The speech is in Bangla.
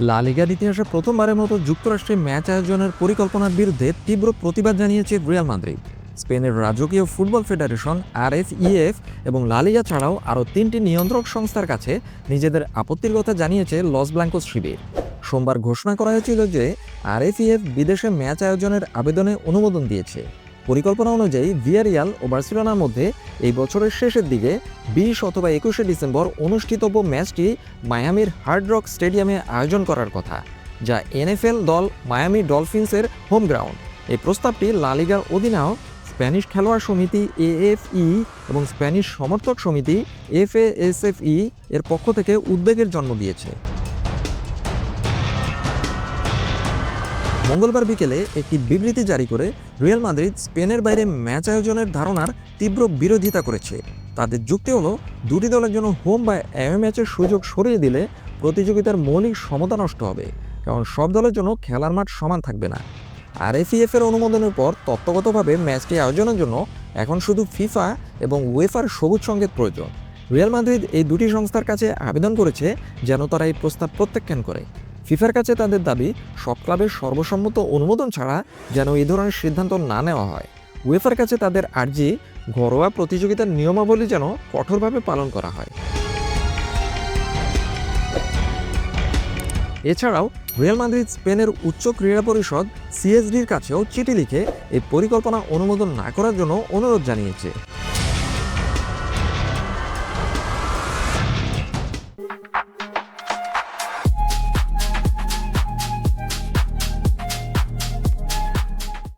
লা লিগার ইতিহাসে প্রথমবারের মতো যুক্তরাষ্ট্রে ম্যাচ আয়োজনের পরিকল্পনার বিরুদ্ধে তীব্র প্রতিবাদ জানিয়েছে রিয়াল মাদ্রিদ। স্পেনের রাজকীয় ফুটবল ফেডারেশন আরএফইএফ এবং লালিগা ছাড়াও আরও তিনটি নিয়ন্ত্রক সংস্থার কাছে নিজেদের আপত্তির কথা জানিয়েছে লস ব্ল্যাঙ্কোস শিবির। সোমবার ঘোষণা করা হয়েছিল যে আরএফইএফ বিদেশে ম্যাচ আয়োজনের আবেদনে অনুমোদন দিয়েছে। পরিকল্পনা অনুযায়ী ভিয়ারিয়াল ও বার্সেলোনার মধ্যে এই বছরের শেষের দিকে বিশ অথবা একুশে ডিসেম্বর অনুষ্ঠিতব্য ম্যাচটি মায়ামির হার্ড রক স্টেডিয়ামে আয়োজন করার কথা, যা এনএফএল দল মায়ামি ডলফিন্সের হোম গ্রাউন্ড। এই প্রস্তাবটি লালিগার অধিনায়ক, স্প্যানিশ খেলোয়াড় সমিতি এএফই এবং স্প্যানিশ সমর্থক সমিতি এফএএসএফই এর পক্ষ থেকে উদ্বেগের জন্ম দিয়েছে। মঙ্গলবার বিকেলে একটি বিবৃতি জারি করে রিয়াল মাদ্রিদ স্পেনের বাইরে ম্যাচ আয়োজনের ধারণার তীব্র বিরোধিতা করেছে। তাদের যুক্তি হলো, দুটি দলের জন্য হোম বা অ্যাওয়ে ম্যাচের সুযোগ সরিয়ে দিলে প্রতিযোগিতার মৌলিক সমতা নষ্ট হবে, কারণ সব দলের জন্য খেলার মাঠ সমান থাকবে না। আর এফিএফ এর অনুমোদনের পর তত্ত্বগতভাবে ম্যাচটি আয়োজনের জন্য এখন শুধু ফিফা এবং ওয়েফার সবুজ সংকেত প্রয়োজন। রিয়াল মাদ্রিদ এই দুটি সংস্থার কাছে আবেদন করেছে যেন তারা এই প্রস্তাব প্রত্যাখ্যান করে। ফিফার কাছে তাদের দাবি, সব ক্লাবের সর্বসম্মত অনুমোদন ছাড়া যেন এই ধরনের সিদ্ধান্ত না নেওয়া হয়। উয়েফার কাছে তাদের আর্জি, ঘরোয়া প্রতিযোগিতার নিয়মাবলী যেন কঠোরভাবে পালন করা হয়। এছাড়াও, রিয়াল মাদ্রিদ, স্পেনের উচ্চ ক্রীড়া পরিষদ সিএসডির কাছেও চিঠি লিখে এই পরিকল্পনা অনুমোদন না করার জন্য অনুরোধ জানিয়েছে।